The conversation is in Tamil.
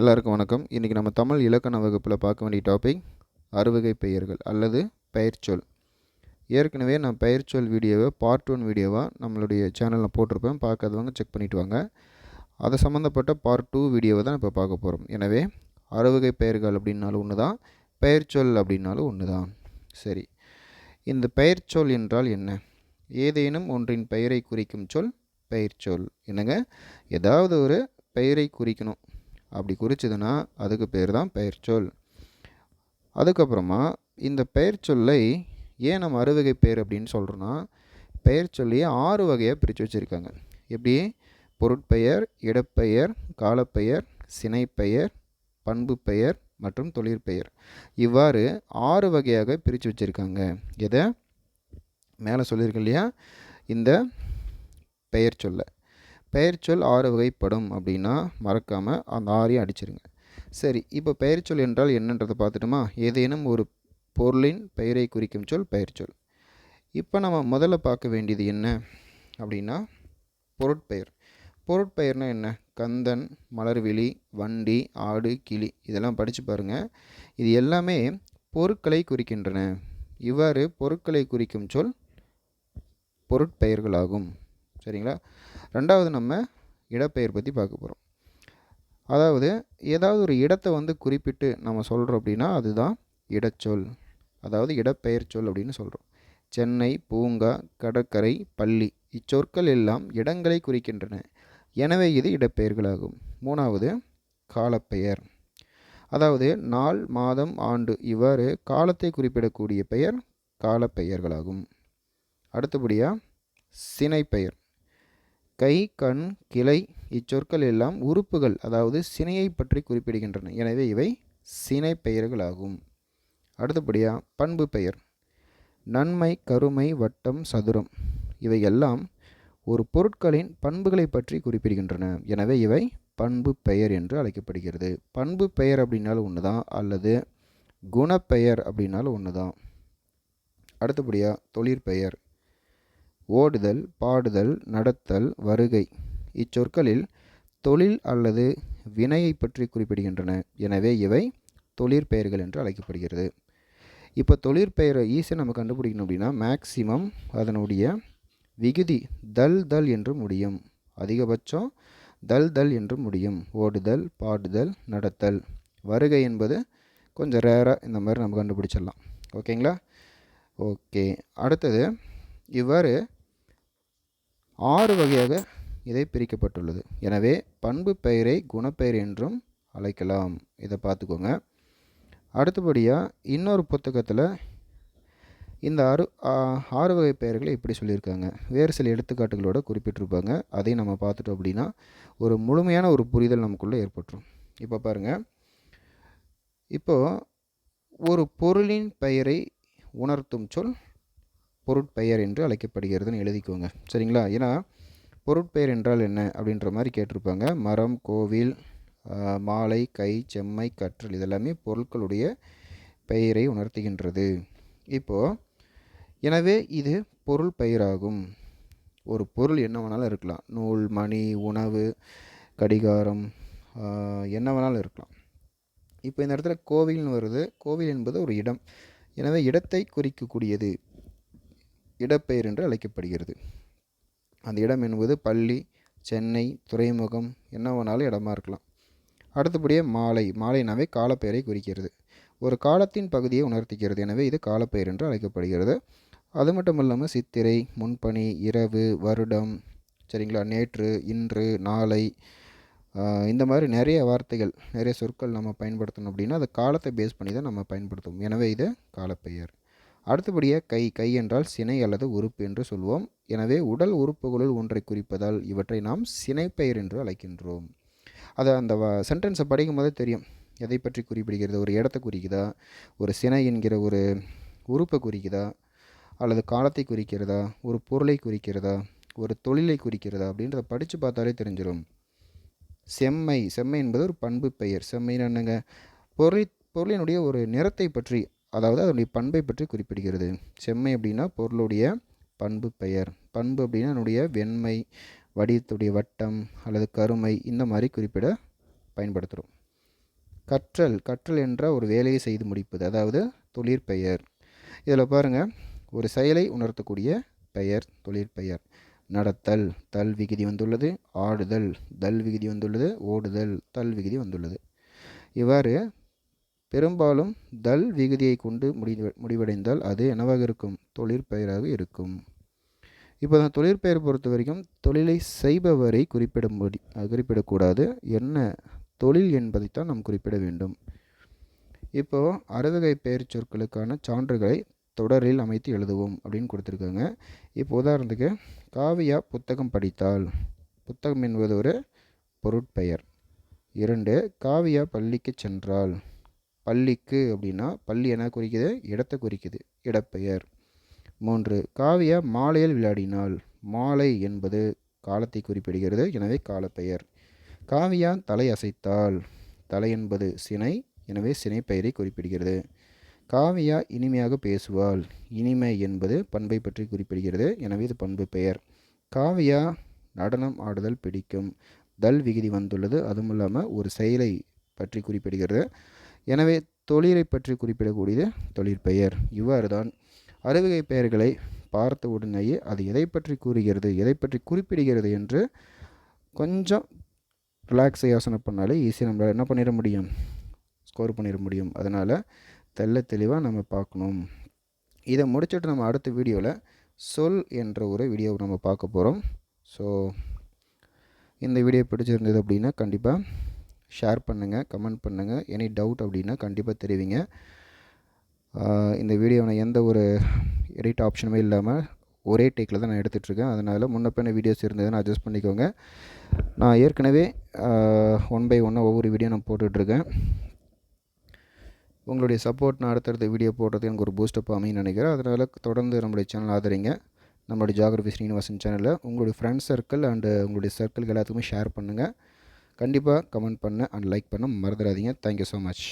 எல்லாருக்கும் வணக்கம். இன்றைக்கி நம்ம தமிழ் இலக்கண வகுப்பில் பார்க்க வேண்டிய டாபிக் அறுவகை பெயர்கள் அல்லது பெயர்ச்சொல் ஏற்கனவே நான் பெயர்ச்சொல் வீடியோவை பார்ட் ஒன் வீடியோவாக நம்மளுடைய சேனலில் போட்டிருப்பேன். பார்க்காதவங்க செக் பண்ணிட்டு வாங்க. அது சம்மந்தப்பட்ட பார்ட் டூ வீடியோவை தான் இப்போ பார்க்க போகிறோம் எனவே அறுவகை பெயர்கள் அப்படின்னாலும் ஒன்று தான் பெயர்ச்சொல் அப்படின்னாலும் ஒன்று தான் சரி. இந்த பெயர்ச்சொல் என்றால் என்ன? ஏதேனும் ஒன்றின் பெயரை குறிக்கும் சொல் பெயர்ச்சொல் என்னங்க? ஏதாவது ஒரு பெயரை குறிக்கணும். அப்படி குறிச்சதுன்னா அதுக்கு பேர் தான் பெயர்ச்சொல். அதுக்கப்புறமா இந்த பெயர்ச்சொல்லை ஏன் நம்ம அறுவகை பெயர் அப்படின்னு சொல்கிறோன்னா பெயர்ச்சொல்லையே ஆறு வகையாக பிரித்து வச்சுருக்காங்க. எப்படி? பொருட்பெயர் இடப்பெயர் காலப்பெயர் சினைப்பெயர் பண்பு பெயர் மற்றும் தொழிற்பெயர். இவ்வாறு ஆறு வகையாக பிரித்து வச்சுருக்காங்க. எதை? மேலே சொல்லியிருக்கேன் இல்லையா? இந்த பெயர் சொல்ல பெயர்ச்சொல் ஆறு வகைப்படும் அப்படின்னா மறக்காமல் அந்த ஆறையும் அடிச்சிருங்க. சரி இப்போ பெயர்ச்சொல் என்றால் என்னன்றதை பார்த்துட்டுமா? ஏதேனும் ஒரு பொருளின் பெயரை குறிக்கும் சொல் பெயர்ச்சொல் சொல். இப்போ நம்ம முதல்ல பார்க்க வேண்டியது என்ன அப்படின்னா பொருட்பெயர். பொருட்பெயர்னா என்ன? கந்தன் மலர்விழி வண்டி ஆடு கிளி இதெல்லாம் படித்து பாருங்கள் இது எல்லாமே பொருட்களை குறிக்கின்றன. இவ்வாறு பொருட்களை குறிக்கும் சொல் பொருட்பெயர்களாகும். சரிங்களா? ரெண்டாவது நம்ம இடப்பெயர் பற்றி பார்க்க போகிறோம் அதாவது ஏதாவது ஒரு இடத்தை வந்து குறிப்பிட்டு நம்ம சொல்கிறோம் அப்படின்னா அதுதான் இடச்சொல். அதாவது இடப்பெயர் சொல் அப்படின்னு சொல்கிறோம் சென்னை பூங்கா கடற்கரை பள்ளி இச்சொற்கள் எல்லாம் இடங்களை குறிக்கின்றன. எனவே இது இடப்பெயர்களாகும். மூணாவது காலப்பெயர். அதாவது நாள் மாதம் ஆண்டு இவ்வாறு காலத்தை குறிப்பிடக்கூடிய பெயர் காலப்பெயர்களாகும். அடுத்தபடியாக சினைப்பெயர். கை கண் கிளை இச்சொற்கள் எல்லாம் உறுப்புகள் அதாவது சினையை பற்றி குறிப்பிடுகின்றன. எனவே இவை சினை பெயர்களாகும். அடுத்தபடியாக பண்பு பெயர். நன்மை கருமை வட்டம் சதுரம் இவை எல்லாம் ஒரு பொருட்களின் பண்புகளை பற்றி குறிப்பிடுகின்றன. எனவே இவை பண்பு பெயர் என்று அழைக்கப்படுகிறது. பண்பு பெயர் அப்படின்னாலும் ஒன்று தான் அல்லது குணப்பெயர் அப்படின்னாலும் ஒன்று தான் அடுத்தபடியாக தொழிற்பெயர். ஓடுதல் பாடுதல் நடத்தல் வருகை. இச்சொற்களில் தொழில் அல்லது வினையை பற்றி குறிப்பிடுகின்றன. எனவே இவை தொழிற்பெயர்கள் என்று அழைக்கப்படுகிறது. இப்போ தொழிற்பெயரை ஈஸியாக நம்ம கண்டுபிடிக்கணும் அப்படின்னா மேக்சிமம் அதனுடைய விகுதி தல் தல் என்று முடியும். அதிகபட்சம் தல் தல் என்று முடியும். ஓடுதல் பாடுதல் நடத்தல். வருகை என்பது கொஞ்சம் ரேராக இந்த மாதிரி நம்ம கண்டுபிடிச்சிடலாம். ஓகேங்களா? ஓகே. அடுத்தது இவ்வாறு ஆறு வகையாக இதை பிரிக்கப்பட்டுள்ளது. எனவே பண்பு பெயரை குணப்பெயர் என்றும் அழைக்கலாம். இதை பார்த்துக்கோங்க. அடுத்தபடியாக இன்னொரு புத்தகத்தில் இந்த ஆறு ஆறு வகை பெயர்களை இப்படி சொல்லியிருக்காங்க. வேறு சில எடுத்துக்காட்டுகளோடு குறிப்பிட்டிருப்பாங்க. அதையும் நம்ம பார்த்துட்டோம் அப்படின்னா ஒரு முழுமையான ஒரு புரிதல் நமக்குள்ளே ஏற்பட்டுரும். இப்போ பாருங்கள் இப்போது ஒரு பொருளின் பெயரை உணர்த்தும் சொல் பொருட்பெயர் என்று அழைக்கப்படுகிறதுன்னு எழுதிக்கோங்க. சரிங்களா? ஏன்னா பொருட்பெயர் என்றால் என்ன அப்படின்ற மாதிரி கேட்டிருப்பாங்க. மரம் கோவில் மாலை கை செம்மை கற்றல் இதெல்லாமே பொருட்களுடைய பெயரை உணர்த்துகின்றது. இப்போது எனவே இது பொருள் பெயராகும் ஒரு பொருள் என்ன வேணாலும் இருக்கலாம். நூல் மணி உணவு கடிகாரம் என்ன வேணாலும் இருக்கலாம். இப்போ இந்த இடத்துல கோவில்னு வருது. கோவில் என்பது ஒரு இடம். எனவே இடத்தை குறிக்கக்கூடியது. இடப்பெயர் என்று அழைக்கப்படுகிறது. அந்த இடம் என்பது பள்ளி சென்னை துறைமுகம் என்ன வேணாலும் இடமா இருக்கலாம். அடுத்தபடியே மாலை. மாலைனாவே காலப்பெயரை குறிக்கிறது. ஒரு காலத்தின் பகுதியை உணர்த்துகிறது. எனவே இது காலப்பெயர் என்று அழைக்கப்படுகிறது. அது மட்டும் இல்லாமல் சித்திரை முன்பணி இரவு வருடம் சரிங்களா? நேற்று இன்று நாளை இந்த மாதிரி நிறைய வார்த்தைகள் நிறைய சொற்கள் நம்ம பயன்படுத்தணும் அப்படின்னா அது காலத்தை பேஸ் பண்ணி தான் நம்ம பயன்படுத்துவோம். எனவே இது காலப்பெயர். அடுத்தபடியாக கை கை என்றால் சினை அல்லது உறுப்பு என்று சொல்வோம். எனவே உடல் உறுப்புகளுள் ஒன்றை குறிப்பதால் இவற்றை நாம் சினைப்பெயர் என்று அழைக்கின்றோம். அதை அந்த சென்டென்ஸை படிக்கும் போதே தெரியும். எதை பற்றி குறிப்பிடுகிறது? ஒரு இடத்தை குறிக்குதா? ஒரு சினை என்கிற ஒரு உறுப்பை குறிக்குதா? அல்லது காலத்தை குறிக்கிறதா? ஒரு பொருளை குறிக்கிறதா? ஒரு தொழிலை குறிக்கிறதா? அப்படின்றத படித்து பார்த்தாலே தெரிஞ்சிடும் செம்மை செம்மை என்பது ஒரு பண்பு பெயர். செம்மைன்னு என்னங்க? பொருளை பொருளினுடைய ஒரு நிறத்தை பற்றி அதாவது அதனுடைய பண்பை பற்றி குறிப்பிடுகிறது. செம்மை அப்படின்னா பொருளுடைய பண்பு பெயர். பண்பு அப்படின்னா அதனுடைய வெண்மை வடிவத்துடைய வட்டம் அல்லது கருமை இந்த மாதிரி குறிப்பிட பயன்படுத்துகிறோம் கற்றல். கற்றல் என்ற ஒரு வேலையை செய்து முடிப்பது. அதாவது தொழிற்பெயர் இதில் பாருங்கள் ஒரு செயலை உணர்த்தக்கூடிய பெயர் தொழிற்பெயர் நடத்தல். தல் விகுதி வந்துள்ளது. ஆடுதல். தல் விகுதி வந்துள்ளது. ஓடுதல். தல் விகுதி வந்துள்ளது. இவ்வாறு பெரும்பாலும் தல் விகுதியை கொண்டு முடிவு முடிவடைந்தால் அது என்னவாக இருக்கும்? தொழிற்பெயராக இருக்கும். இப்போ தான் தொழிற்பெயர் பொறுத்த வரைக்கும் தொழிலை செய்பவரை குறிப்பிட முடி குறிப்பிடக்கூடாது. என்ன தொழில் என்பதைத்தான் நாம் குறிப்பிட வேண்டும். இப்போது அறுவகை பெயர் சொற்களுக்கான சான்றுகளை தொடரில் அமைத்து எழுதுவோம் அப்படின்னு கொடுத்துருக்காங்க. இப்போ உதாரணத்துக்கு காவியா புத்தகம் படித்தால் புத்தகம் என்பது ஒரு பொருட்பெயர். இரண்டு காவியா பள்ளிக்கு சென்றால். பள்ளிக்கு அப்படின்னா பள்ளி என்ன குறிக்குது? இடத்தை குறிக்குது. இடப்பெயர். மூன்று காவியா மாலையில் விளையாடினாள் மாலை என்பது காலத்தை குறிப்பிடுகிறது. எனவே காலப்பெயர். காவியா தலை அசைத்தால் தலை என்பது சினை எனவே சினை பெயரை குறிப்பிடுகிறது. காவியா இனிமையாக பேசுவாள் இனிமை என்பது பண்பை பற்றி குறிப்பிடுகிறது. எனவே இது பண்பு பெயர். காவியா நடனம் ஆடுதல் பிடிக்கும். தல் விகுதி வந்துள்ளது. அதுவும் இல்லாமல் ஒரு செயலை பற்றி குறிப்பிடுகிறது. எனவே தொழிலை பற்றி குறிப்பிடக்கூடியது தொழிற்பெயர். இவ்வாறு தான் அறுவகை பெயர்களை பார்த்த உடனேயே அது எதை பற்றி கூறுகிறது எதை பற்றி குறிப்பிடுகிறது என்று கொஞ்சம் ரிலாக்ஸை யோசனை பண்ணாலே ஈஸியாக நம்மளால் என்ன பண்ணிட முடியும்? ஸ்கோர் பண்ணிட முடியும். அதனால் தெள்ள தெளிவாக நம்ம பார்க்கணும். இதை முடிச்சுட்டு நம்ம அடுத்த வீடியோவில் சொல் என்ற ஒரு வீடியோவை நம்ம பார்க்க போகிறோம் ஸோ இந்த வீடியோ பிடிச்சிருந்தது அப்படின்னா கண்டிப்பாக ஷேர் பண்ணுங்கள் கமெண்ட் பண்ணுங்கள் எனி டவுட் அப்படின்னா கண்டிப்பாக தெரிவிங்க. இந்த வீடியோ நான் எந்த ஒரு எடிட் ஆப்ஷனுமே இல்லாமல் ஒரே டேக்கில் தான் நான் எடுத்துகிட்ருக்கேன் அதனால் முன்ன வீடியோஸ் இருந்ததுன்னு அட்ஜஸ்ட் பண்ணிக்கோங்க. நான் ஏற்கனவே ஒன் பை ஒன்னாக ஒவ்வொரு வீடியோ நான் போட்டுட்ருக்கேன். உங்களுடைய சப்போர்ட் நான் அடுத்தடுத்த வீடியோ போடுறது எனக்கு ஒரு பூஸ்டப் அமைன்னு நினைக்கிறேன். அதனால் தொடர்ந்து நம்மளுடைய சேனல் ஆதரிங்க. நம்மளுடைய ஜாகிரபி ஸ்ரீனிவாசன் சேனலில் உங்களுடைய ஃப்ரெண்ட்ஸ் சர்க்கிள் அண்டு உங்களுடைய சர்க்கிள் எல்லாத்துக்குமே ஷேர் பண்ணுங்கள் கண்டிப்பாக கமெண்ட் பண்ண அண்ட் லைக் பண்ண மறந்துடாதீங்க. Thank you so much